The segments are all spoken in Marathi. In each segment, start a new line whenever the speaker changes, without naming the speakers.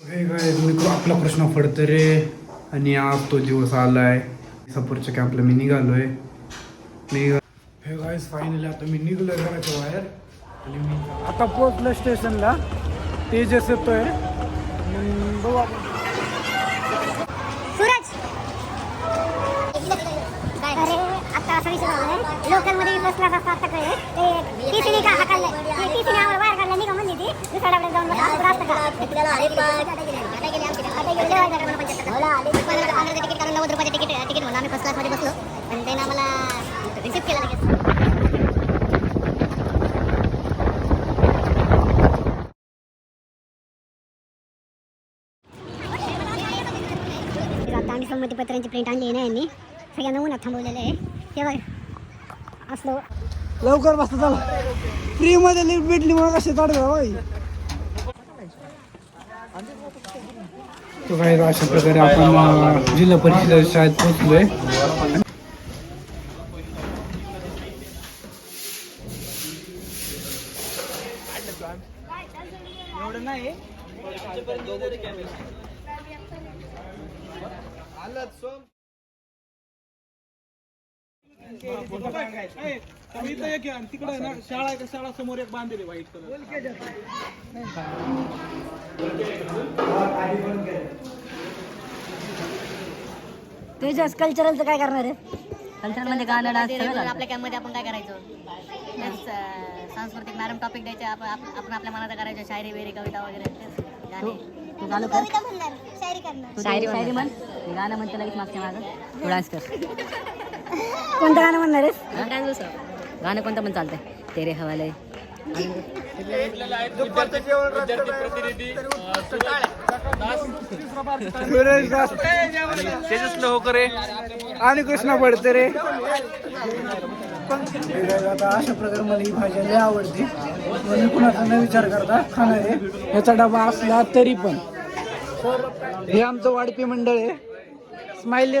हे काय मी आपला प्रश्न फडतरे आणि आज तो दिवस आलाय. सपोर्टच्या कॅम्पला मी निघालोय. निघा हे गायस फायनली आता मी निघलोय घराच्या बाहेर. आणि मी आता पोहोचलो स्टेशनला. तेजस येतोय. बघू आपण.
लोकलमध्ये बसला असता आता ते का आम्हाला नव्वद रुपयाचं तिकीट तिकीट म्हणून आम्ही फर्स्ट क्लासमध्ये बसलो आणि त्यानं आम्हाला रिसिव्ह केला लगेच आता आम्ही संमतीपत्रांची प्रिंट आणली आहे ना यांनी सगळ्यांना उन्हात थांबवलेलं आहे तेव्हा असलो
लवकर बसता चला. फ्री मध्ये लिफ्ट भेटली म्हणून कसे चढवा बाई
तो काय अशा प्रकारे आपण जिल्हा परिषद शाळेत पोहोचलोय
एवढं नाही तिकडे ना शाळा आहे शाळा समोर एक बांधलेली व्हाईट कलर
तेजस कल्चरलचं काय करणार आहे?
कल्चरमध्ये गाणं डान्स.
आपल्या कॅम्पमध्ये आपण काय करायचो? सांस्कृतिक मॅडम टॉपिक द्यायचे आपण आप- आपण आपल्या मनात करायचो शायरी वेरी कविता वगैरे. तेच गाणे.
तू चालू कर.
कविता म्हणणार शायरी
शायरी शायरी म्हण गाणं म्हणते लगेच मागच्या माझं डान्स कर.
कोणतं गाणं म्हणणार आहेस?
गाणं कोणतं पण चालतंय. तेरे हवाले.
सुरेश दास तेजस लोहकरे आणि कृष्णा फडतरे आता अशा प्रकारे मला ही भाजी लय आवडते म्हणून कुणाचा न विचार करता खाणार आहे ह्याचा डबा असला तरी पण. हे आमचं वाडपी मंडळ आहे. स्माइली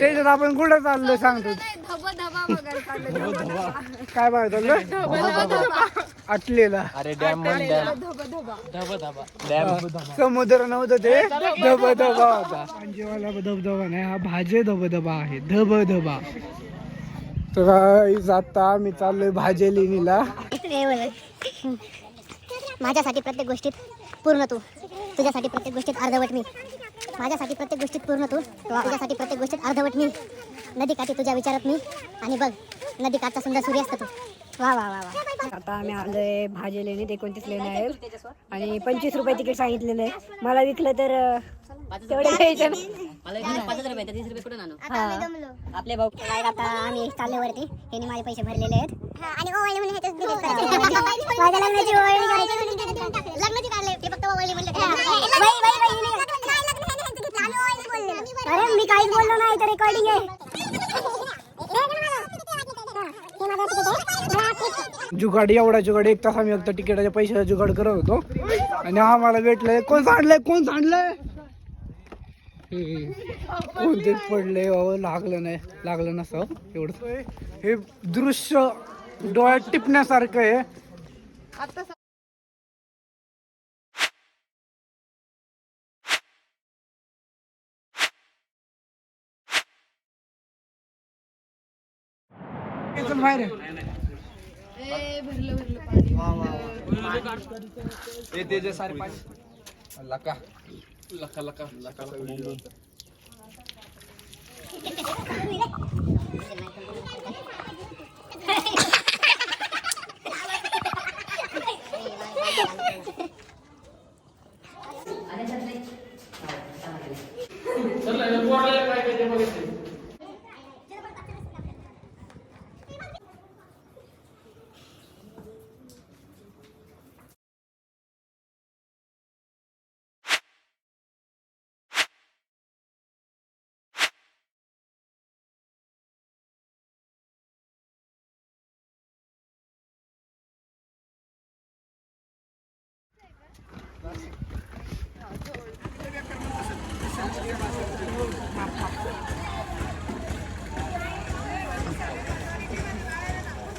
त्याच्यात आपण कुठं चाललोय सांगतो. काय बघायला चाललोय आटलेला.
अरे डॅम
समुद्र नव्हतं ते. धबधबा होता. अंजेवाला धबधबा नाही हा भाजे धबधबा आहे. धबधबा. तर guys, आता मी चाललोय भाजे लेणीला
माझ्यासाठी प्रत्येक गोष्टीत पूर्ण तू. तुझ्यासाठी प्रत्येक गोष्टीत अर्धवट मी. माझ्यासाठी प्रत्येक गोष्टीत पूर्ण तू. तुझ्यासाठी प्रत्येक गोष्टीत अर्धवट मी. नदी काठी तुझ्या विचारात मी. आणि बघ नदी काठचा सुंदर सूर्यास्त तू. वा वा वा वा.
आता आम्ही आलोय भाजी लेणे एकोणतीस लेणे आहेत. आणि पंचवीस रुपये तिकीट सांगितलेलं आहे. मला विकलं तर तेवढे घ्यायचं
आपले भाऊ.
काय आता आम्ही चालले वरती यांनी माझे पैसे भरलेले आहेत. आणि म्हणून लग्नाची काढले ते फक्त म्हणले. अरे मी काहीच बोललो नाही तर रेकॉर्डिंग आहे.
जुगाड एवढा जुगाड एक तास आम्ही फक्त तिकिटाच्या पैशाचा जुगाड करत होतो. आणि आम्हाला भेटलंय कोण सांडलंय? कोण सांडलंय? कोणतेच पडले बाबा? लागलं नाही. लागलं नसं एवढं. हे दृश्य डोळ्यात टिपण्यासारखं आहे. चल बाहेर. ते
जे सारे पाच. लका. लका लका. लका
लका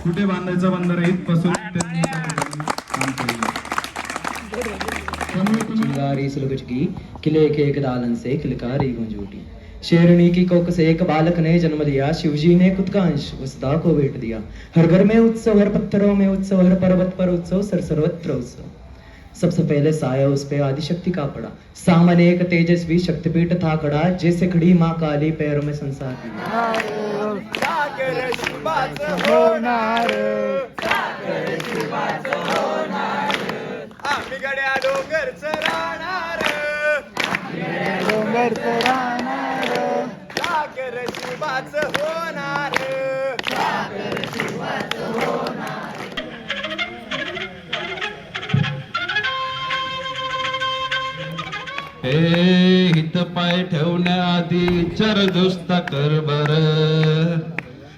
कुठे बांधायचा बंदर आहे? इथपासून की किले के एक दालन से किलकारी गुंजूटी। शेरणी की कोक से एक बालक ने जन्म दिया शिवजी ने खुद का अंश वसदा को भेट दिया। हर घर में उत्सव हर पत्थरों में उत्सव हर पर्वत पर उत्सव सर सर्वत्र उत्सव। सबसे पहले साया उस पे आदिशक्ति का पड़ा। सामने एक तेजस्वी शक्तिपीठ था खड़ा जैसे खड़ी माँ काली पैरों में संसार की।
होणार.
हे हित पाय ठेवण्याआधी चर दुस्त कर बर.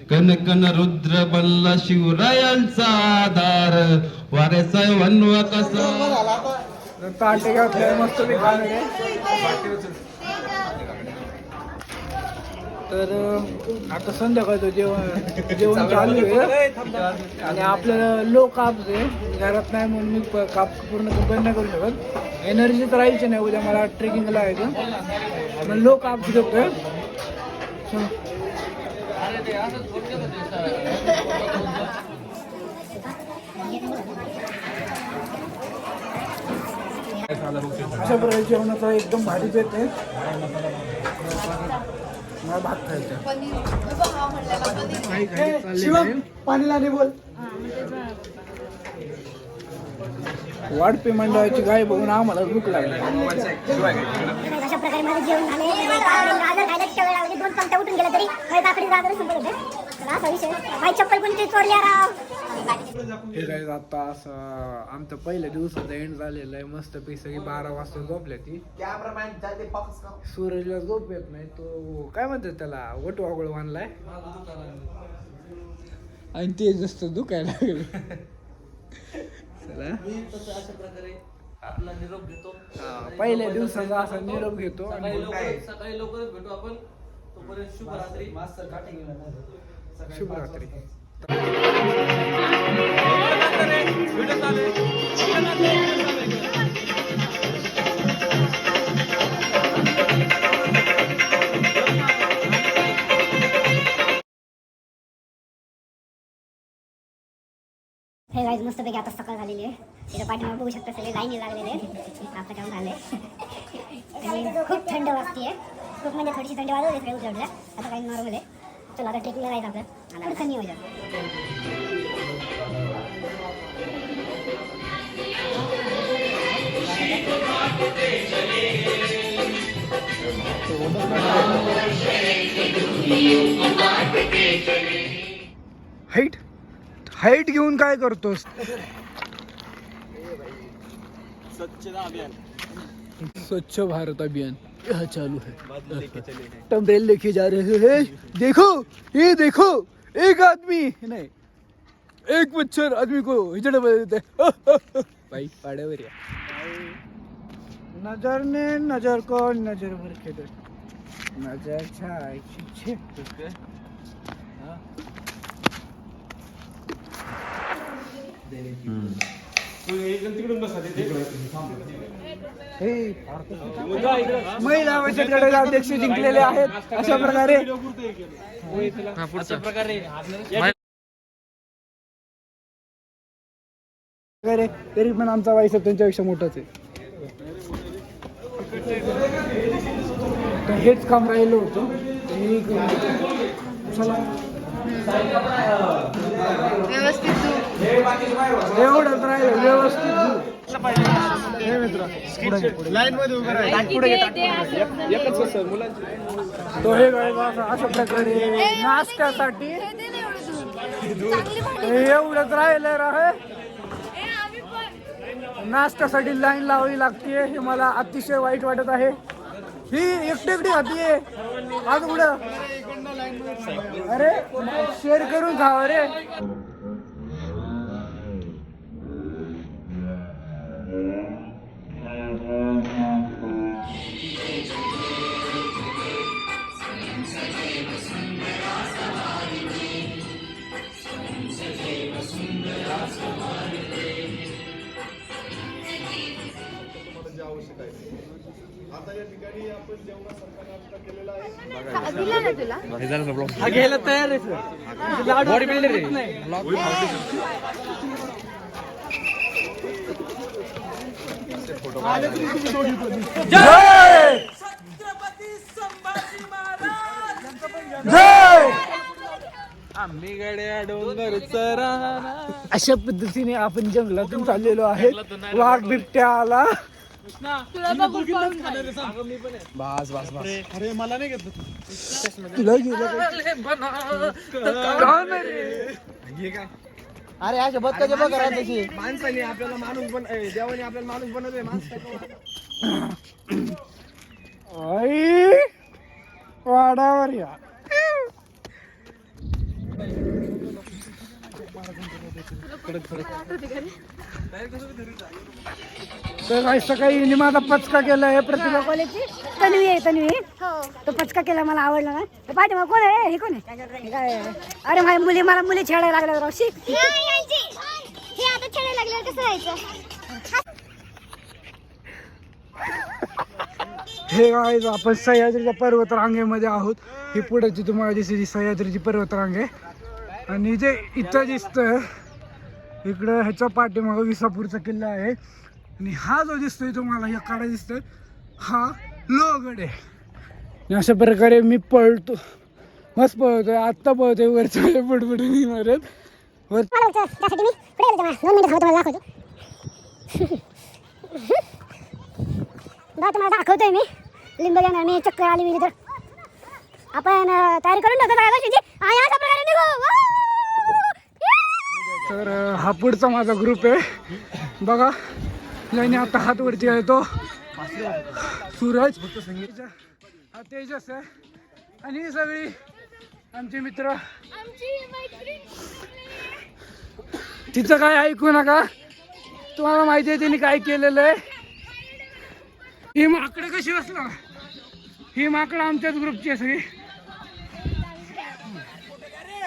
कनकन रुद्र बनला शिवरायांचा आधार. वाऱ्याचा वनवा कसा
ताटे घातले मस्त ते खाणारे तर आता संध्याकाळचं जेवण जेवण चालू आहे. आणि आपल्याला लो काप्स आहे. घरात नाही म्हणून मी प- काप पूर्ण बंद नाही करू शकत एनर्जी तर राहायची नाही उद्या मला ट्रेकिंगला यायचं मग लो काप्स घेतोय अशा प्रकारे जेवणाचा एकदम भारीच येते मला भात खायचा. शिवम पाणी लाने बोल वाढपे मंडळाची गाय बघून आम्हाला भूक लागली.
अशा प्रकारे माझं जेवण झाले. गाजर खायला इतक्या वेळ लागली दोन चमचा उठून गेला तरी. काही काकडी गाजर संपत होते. तर असा विषय. माझी चप्पल कोणती चोरल्या राव
हे काय आता असं आमचं पहिल्या दिवसाचा एंड झालेला आहे. मस्त पैकी सगळी बारा वाजता झोपल्या ती. सूरजला झोप येत नाही. तो काय म्हणतात त्याला? वटू आगळ बांधलाय आणि ते जस्त दुखायला लागलं. चला. हा, पहिल्या दिवसाचा असा निरोप घेतो. आणि शुभरात्री.
हे गाईज मस्त पैकी आता सकाळ झालेली आहे. तिथं पाठीमागे बघू शकता सगळे लाईन लागलेले आहेत. आपलं काम झालंय खूप थंड वाजते खूप म्हणजे थोडीशी थंडी वाजवली सगळे उठल्या आता काही नॉर्मल आहे. चला आता ट्रेकिंगला जायचं आपलं पुढचं नियोजन
हाईट हाईट घेऊन काय करतोस? स्वच्छ भारत अभियान, यह चालू है। टम्बरेल लेके जा रहे हैं, देखो, ये देखो। एक आदमी नहीं. एक मच्छर आदमी को हिचड़े बदल देते. हैं भाई पाड्यावर या. नजर ने नजर को नजर भर के नजर छाय महिला बचत गटाचे अध्यक्ष जिंकलेले आहेत. अशा प्रकारे प्रकारे तरी पण आमचा वाईसाहेब त्यांच्यापेक्षा मोठाच आहे. हेच काम राहिलं होतं. चला. एवढंच राहिलं व्यवस्थित धू. हे मित्र लाईन मध्ये उभं राहा. पुढे तो हे काय असं अशा प्रकारे नाश्त्यासाठी हे एवढंच राहिलं राहे नाश्त्यासाठी लाईन लावावी लागते हे मला अतिशय वाईट वाटत आहे. ही एकटी एकटी खातीये आज कुठं अरे शेअर करून खावा रे आवश्यक आहे आता या ठिकाणी आपण जेवढा सरकार केलेला आहे.
हा घ्यायला तयार आहे सर बॉडी बिल्डर आहे
अशा पद्धतीने आपण जंगलातून चाललेलो आहे वाघ बिबट्या आला. तुला गेलं का? नाही? रे?
अरे अशा बदकाचे बघ तशी. माणसाने आपल्याला माणूस बन देवाने आपल्याला माणूस बनवले
आई वाडावर या. तर काही सकाळी हिने माझा पचका केलाय प्रतिभा
कॉलेजची तन्वी आहे तन्वी. तो पचका केला मला आवडला ना. हे पाठी मग कोण आहे? हे कोण आहे? हे काय? अरे माझ्या मुली मला मुली छेडायला लागल्या राव शिक.
हे आता लागल्यावर कसं
हे आपण सह्याद्रीच्या पर्वत रांगेमध्ये आहोत. ही पुढे तुम्हाला दिसते सह्याद्रीची पर्वत रांग आहे आणि जे इथं दिसतं इकडं ह्याच्या पाठीमागं विसापूरचा किल्ला आहे. आणि हा जो दिसतोय तुम्हाला या काढा दिसतोय हा लोहगड आहे. अशा प्रकारे मी पळतो. मस्त पळतोय. आत्ता पळतोय. वरच्या बुडबुडून इमारत वर
तुम्हाला दाखवतोय मी. लिंब घेणार मी चक्कर आली मी तर आपण तयारी करून ठेवतो काय गोष्टीची. आणि अशा प्रकारे निघू!
तर हा पुढचा माझा ग्रुप आहे. बघा ज्याने आता हात वरती आहे तो. सूरज हा तेजस आहे. आणि ही सगळी आमचे मित्र. तिचं काय ऐकू नका. तुम्हाला माहिती आहे त्यांनी काय केलेलं आहे. ही माकडं कशी बसला ही माकडं आमच्याच ग्रुपची आहे सगळी.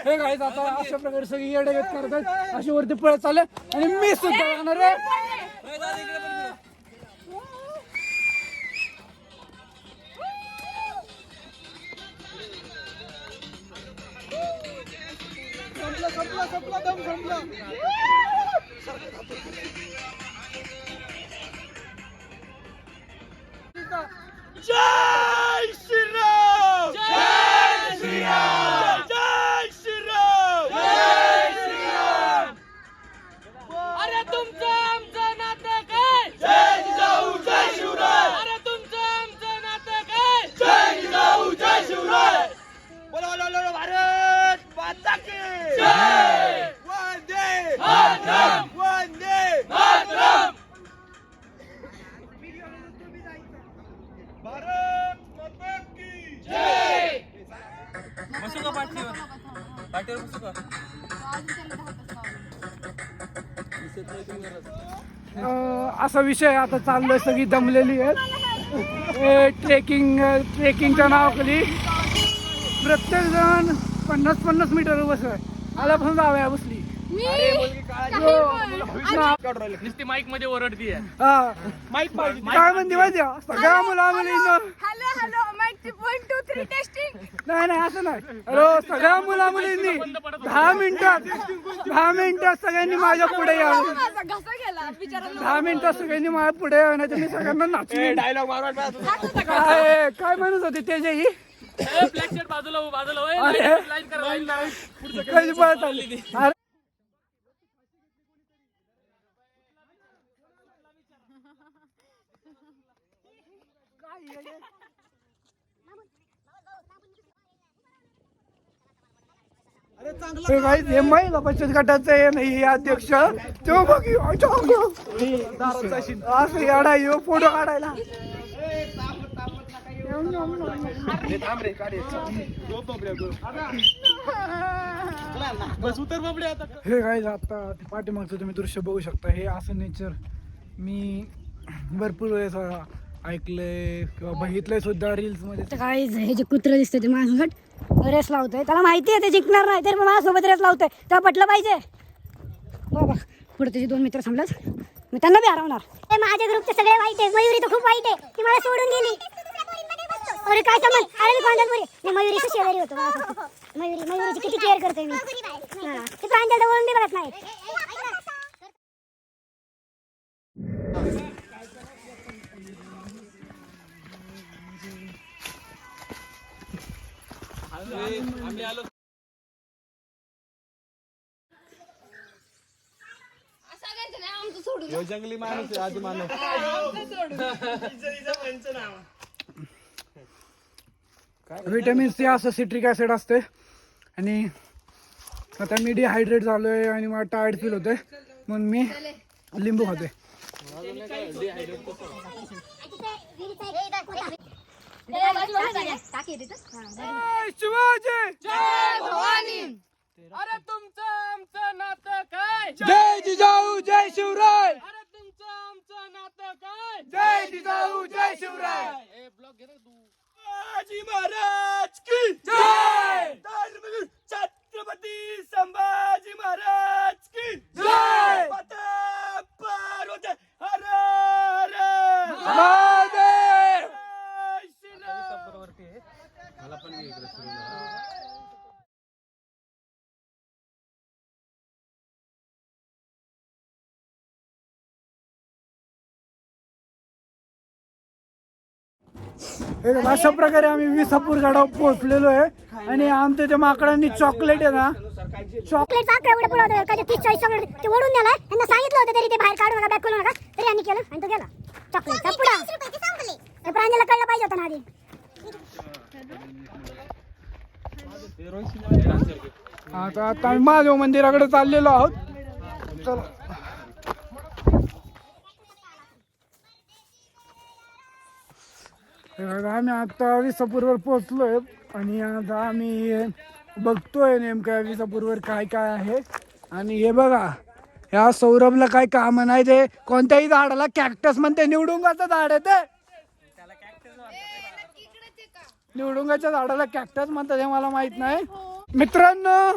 हे काय आता अशा प्रकारे सगळी येडेगत करतात. अशी वरती पळत चालले. आणि मी सुद्धा लागणार आहे अं, असा विषय आता चाललोय सगळी दमलेली आहे ट्रेकिंग ट्रेकिंगच्या नावाखाली प्रत्येक जण पन्नास पन्नास मीटर बस आल्यापासून जाऊया बसली.
माईकमध्ये ओरडतीये.
हा. काय म्हणते माहिती आहे? सगळ्या मुला मुलींना
वन टू थ्री टेस्टिंग
नाही नाही असं नाही. अरे सगळ्या मुला मुलींनी दहा मिनिटात दहा मिनिटात सगळ्यांनी माझ्या पुढे यावं.
घसा गेला बिचारा
दहा मिनिटात सगळ्यांनी माझ्या पुढे यावं नाही तर मी सगळ्यांना नाचवी काय काय? म्हणत होते
ब्लॅक शर्ट बाजूला
अरे. पळत आली? अरे. हे? भाई हे महिला बचत गटाचं आहे नाही हे अध्यक्ष. तो बघ. असं येडा येऊ फोटो काढायला. हे काय आता पाठीमागचं तुम्ही दृश्य बघू शकता. हे असं नेचर मी भरपूर वेळेस ऐकलंय किंवा बघितलंय सुद्धा रील्समध्ये.
काय हे जे कुत्र दिसतंय ते माझ्यासोबत. रेस लावतोय. त्याला माहिती आहे ते जिंकणार नाही तर माझ्यासोबत रेस लावतोय. तेव्हा पटलं पाहिजे. बाबा पुढे त्याचे दोन मित्र थांबलाच मी त्यांना बी हरवणार.
ते माझ्या ग्रुपचे सगळे वाईट आहे. मयुरी तर खूप वाईट आहे. ती मला सोडून गेली. अरे काय समज? अरे मी कोणत्यापुरी मी मयुरीचा शेजारी होतो. मयुरी मयुरीची किती केअर करते मी. हा. ती प्रांजल वळून बी बघत नाही.
व्हिटॅमिन सी असं सिट्रिक ॲसिड असते आणि आता मी डिहायड्रेट झालो आहे आणि मला टायर्ड फील होते म्हणून मी लिंबू खाते
अरे तुमचं आमचं नातं काय
जय जिजाऊ जय शिवराय.
अरे तुमचं आमचं नातं काय
जय जिजाऊ जय शिवराय.
ए ब्लॉग घे तू
आजी महाराज की जय छत्रपती संभाजी महाराज की जय पार्वती हर हर हे अशा प्रकारे आम्ही विसापूर गडावर पोहोचलेलो आहे. आणि आमच्या त्या माकडांनी चॉकलेट आहे ना
चॉकलेट साखर एवढं पुढं होतं का? तीस चाळीस चॉकलेट ते ओढून नेला. त्यांना सांगितलं होतं तरी ते बाहेर काढू नका बॅग खोलू नका तरी यांनी केलं आणि तो गेला. चॉकलेटचा प्रांजला कळलं पाहिजे होतं ना आधी.
आता आता आम्ही महादेव मंदिराकडे चाललेलो आहोत. चला. आम्ही आता विसापूरवर पोहोचलोय आणि आता आम्ही बघतोय नेमकं विसापूरवर काय काय आहे. आणि हे बघा ह्या सौरभला काय काम नाही ते. कोणत्याही झाडाला कॅक्टस म्हणते निवडुंगाचं झाड आहे ते. निवडुंगाच्या झाडाला कॅक्टस म्हणतात हे मला माहीत नाही. मित्रांनो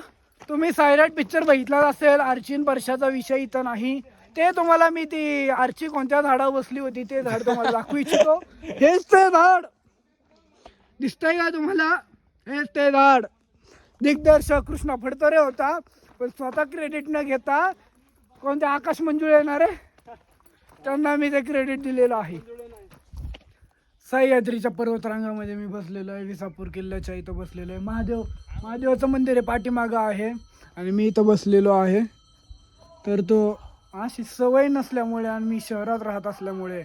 तुम्ही सायराट पिक्चर बघितला असेल अर्चिन वर्षाचा विषय इथं नाही. ते तुम्हाला मी ती आर्ची कोणत्या झाडावर बसली होती ते झाड तुम्हाला दाखवू इच्छितो. हेच ते झाड. दिसतंय का तुम्हाला? हेच ते झाड. दिग्दर्शक कृष्ण फडतरे होता पण स्वतः क्रेडिट न घेता कोणते आकाश मंजुळे येणार? आहे त्यांना मी ते क्रेडिट दिलेलं आहे. सह्याद्रीच्या पर्वतरांगामध्ये मी बसलेलो आहे विसापूर किल्ल्याच्या इथं बसलेलो आहे. महादेव महादेवाचं मंदिर आहे पाठीमागं आहे आणि मी इथं बसलेलो आहे. तर तो अशी सवय नसल्यामुळे आणि मी शहरात राहत असल्यामुळे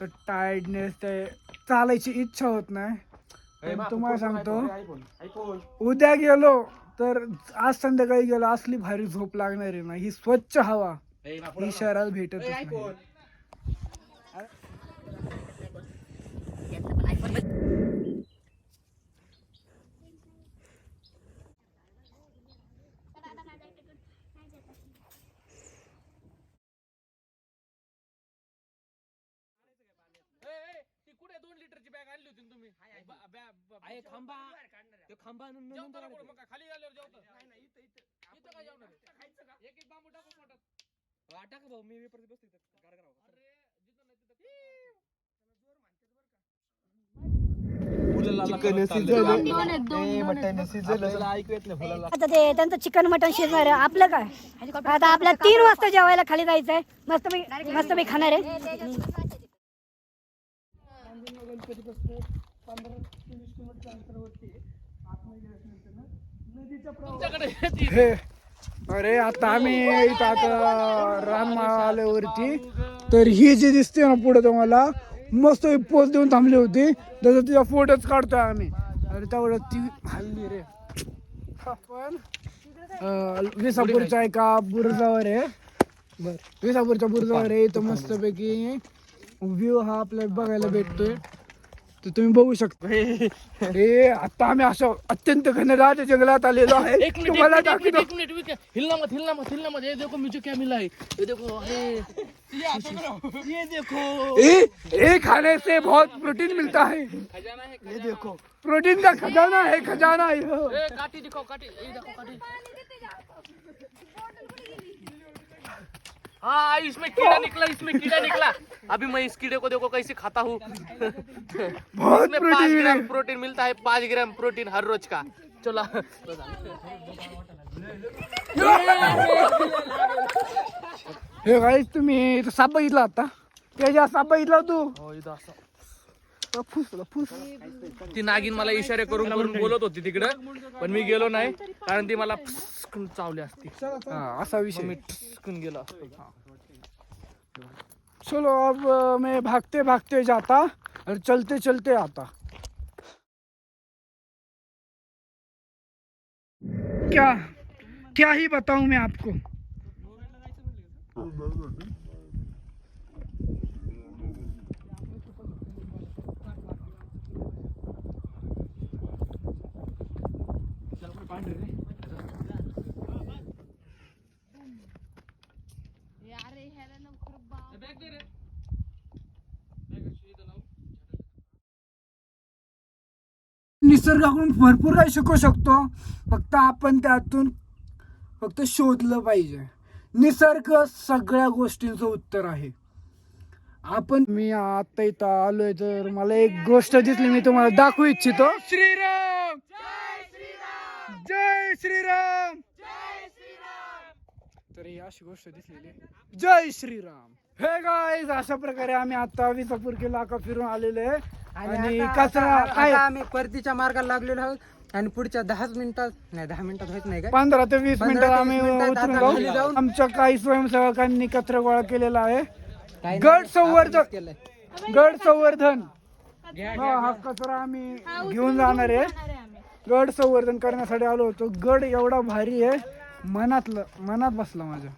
तर टायर्डनेस ते चालायची इच्छा होत नाही. तुम्हाला सांगतो उद्या गेलो तर आज संध्याकाळी गेलो असली भारी झोप लागणार आहे ना ही स्वच्छ हवा. ही शहरात भेटत नाही.
कुठे दोन लिटरची बॅग आणली होती ना तुम्ही ब- बॅ- ब- जेवता का कुठं? मग काय खाली गेल्यावर जेवतो? इथं काय जेवणार आहे? एक एक बांबू टाकू पोटात. अरे, जिथं नाही
आता ते त्यांचं चिकन मटन शिजणार आहे. आपलं काय? आता आपल्या तीन वाजता जेवायला खाली जायचंय. मस्त मस्त मी खाणार आहे.
हे अरे आता आम्ही इथं आता रानमाळ्यावरती. तर ही जी दिसते ना पुढे तुम्हाला मस्त पोच देऊन थांबली होती. तसं तिचा फोटोच काढतोय आम्ही. अरे तेवढं ती हल्ली रे. आपण विसापूरचा विसापूरच्या एका बुरुजावर आहे. बर विसापूरच्या बुरुजावर आहे. इथं मस्तपैकी व्ह्यू हा आपल्याला बघायला भेटतोय. तर तुम्ही बघू शकता. हे. आता आम्ही असं अत्यंत घनदाट जंगलात आलेलो आहे.
एक मिनिट
तुम्हाला
एक मिनिट,
दाखवतो.
एक मिनिट एक मिनिट हिलना मत हिलना मत हिलना मत ये देखो मुझे क्या मिला है. ये देखो अरे ये देखो.
खाने से बहुत प्रोटीन मिलता है
खजाना है
ये देखो. प्रोटीन का खजाना है खजाना है. ये।
ए, काटी दिखाओ काटी ये देखो काटी हाँ इसमें कीड़ा निकला इसमें कीड़ा निकला। अभी मैं इस कीड़े को देखो कैसे खाता हूँ। इसमें पाँच ग्राम प्रोटीन मिलता है पाँच ग्राम प्रोटीन हर रोज का। चलो।
हे गाईस तुम्ही साप बघितला आता त्याच्या साप बघितला तू?
ती नागिन मला इशारे करून करून बोलत होती तिकडं पण मी गेलो नाही कारण ती मला फुसकून चावली असती.
असा विषय.
मी ठसकून गेलो असतो.
चलो अब अ, मैं भागते भागते जाता और चलते चलते आता. क्या क्या ही बताऊं मैं आपको? निसर्गाकडून भरपूर काही शिकू शकतो. फक्त आपण त्यातून फक्त शोधलं पाहिजे. निसर्ग सगळ्या गोष्टींचं उत्तर आहे. आपण मी आता इथं आलोय तर मला एक गोष्ट दिसली मी तुम्हाला दाखवू इच्छितो. श्रीराम! जय श्रीराम! तर ही अशी गोष्ट दिसलेली. जय श्रीराम! हे गाईज अशा प्रकारे आम्ही आता विसापूर किल्ला का फिरून आलेले आहे. आणि कचरा काय
आम्ही परतीच्या मार्गाला लागलेलो आहोत आणि पुढच्या दहाच मिनिटात नाही दहा मिनिटात होत नाही का?
पंधरा ते वीस
पंधरा
मिनिटात
ते
आम्ही
वीस मिनिटात
उतरून
आता खाली
जाऊ
जाऊन-
आमच्या काही स्वयंसेवकांनी कचरा गोळा केलेला आहे.
काही
गड संवर्धन.
केलंय.
गड संवर्धन. हा हा कचरा आम्ही घेऊन जाणार आहे. गड संवर्धन करण्यासाठी आलो होतो. गड एवढा भारी आहे. मनातलं मनात बसला माझ्या.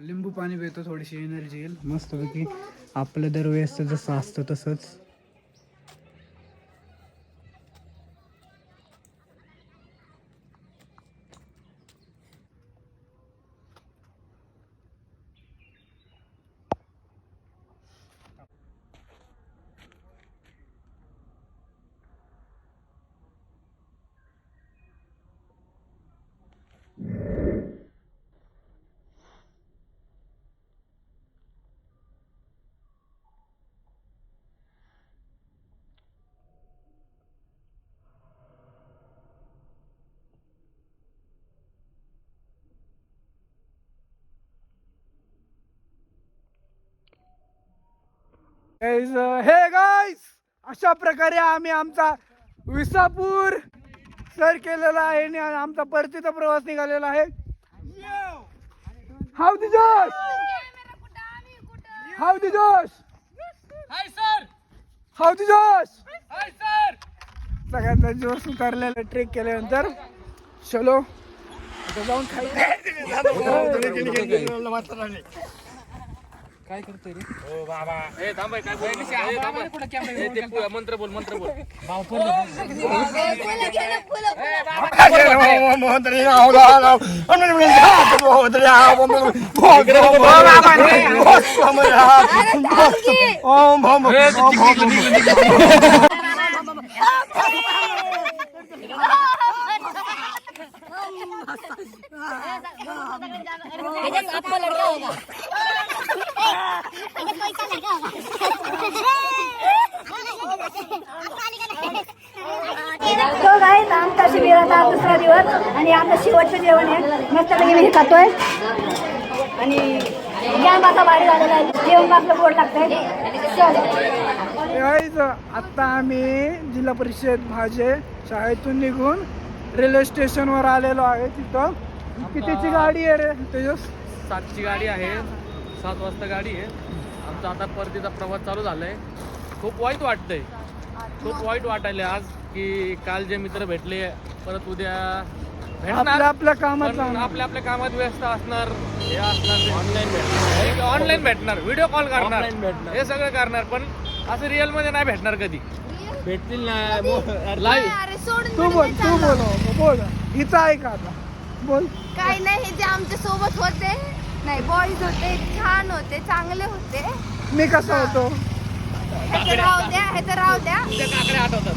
लिंबू पाणी पितो थोडीशी एनर्जी येईल. मस्तपैकी आपलं दरवेळेस जसं असतं तसंच. हे गाईस अशा प्रकारे आम्ही आमचा विसापूर सर केलेला आहे आणि आमचा परतीचा प्रवास निघालेला आहे. हाव दी जोश! हाव दी जोश!
हाय सर
हाव दी जोश! सगळ्यांचा जोश उतरलेला ट्रेक केल्यानंतर. चलो जाऊन खाली
काय करतोय रे ओ बाबा ए थांब काय बोल ए, थांब. ए, ते पु- मंत्र बोल मंत्र बोल
तो काय आमचा शिबिराचा दुसरा दिवस आणि आमचं शेवटचं जेवण आहे मस्तपैकी मी खातोय आणि ज्ञान माझा वाढ झालेला आहे जेवण आपलं गोड लागतंय चल.
आता आम्ही जिल्हा परिषद भाजे शाळेतून निघून रेल्वे स्टेशनवर आलेलो आहे तिथं. कितीची गाडी आहे रे तेजस?
सातची गाडी आहे. सात वाजता गाडी आहे. आमचा आता परतीचा प्रवास चालू झालाय. खूप वाईट वाटतंय. खूप वाईट वाटायला आज की काल जे मित्र भेटले परत उद्या भेटणार.
आपल्या कामात
आपल्या आपल्या कामात व्यस्त असणार. हे असणार ऑनलाईन भेटणार. ऑनलाईन भेटणार. व्हिडिओ कॉल करणार. हे सगळं करणार. पण असं रिअलमध्ये नाही भेटणार कधी. भेटतील ना लाईव्ह
तू बोल तू बोल बोल. हिचं ऐका आता. बोल.
काही नाही हे जे आमच्यासोबत होते नाही बॉईज होते छान होते चांगले होते.
मी कसा होतो?
हे तर राहू द्या हे तर राहू द्या.
काकडे आठवतात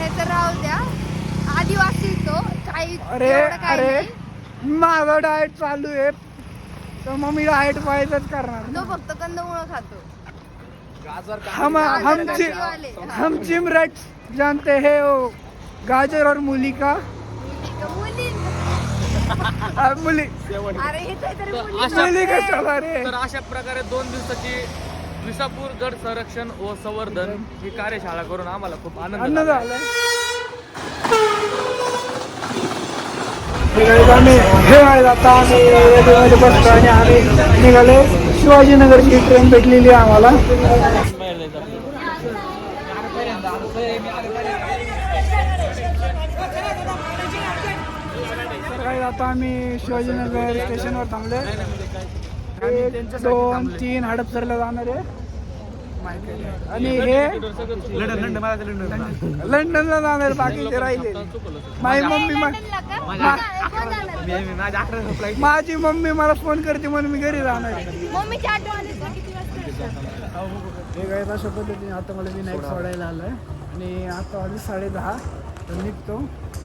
हे तर राहू द्या. आदिवासी तो काही
अरे
एवढं काही
अरे
नाही.
माझं डाएट चालू आहे. तर मग मी डाएट पाहिजेच करणार.
तो फक्त कंदमुळं खातो.
हम हम चि, हम चिमरट जानते हैं वो गाजर और मूली का।
मुली
आ, मूली।
अरे हे काहीतरी मुली
मूली का चला रे
तर अशा प्रकारे दोन दिवसाची विसापूर गड संरक्षण व संवर्धन ही कार्यशाळा करून आम्हाला खूप आनंद
अन्न
झाला.
हे आम्ही हे guys, आता आम्ही रेल्वेमध्ये बसतो आणि आम्ही निघाले. शिवाजीनगरची ट्रेन भेटलेली आहे आम्हाला. आता आम्ही शिवाजीनगर स्टेशनवर थांबले दोन तीन हडपसरला जाणार आहे. आणि हे लंडनला जाणार बाकीचे राहिले. माझी मम्मी मा- मा- माझी मम्मी मला फोन करते म्हणून मी घरी जाणार आहे.
मम्मीची आठवण येते किती वाजता येतात?
हे काय अशा पद्धतीने आता मला विनायक सोडायला आलाय. आणि आता वाजले साडे दहा तर निघतो.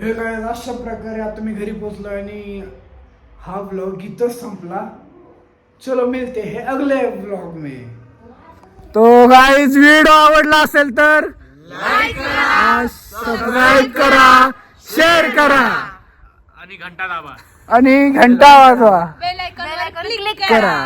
हे काय अशा प्रकारे आता मी घरी पोहोचलो आणि हा ब्लॉग इथंच संपला. चलो मिळते हे अगले ब्लॉग में. तो गाईज व्हिडिओ आवडला असेल तर सबस्क्राईब करा. शेअर करा
आणि घंटा दाबा.
आणि घंटा वाजवा.
बेल आयकॉनवर क्लिक
करा.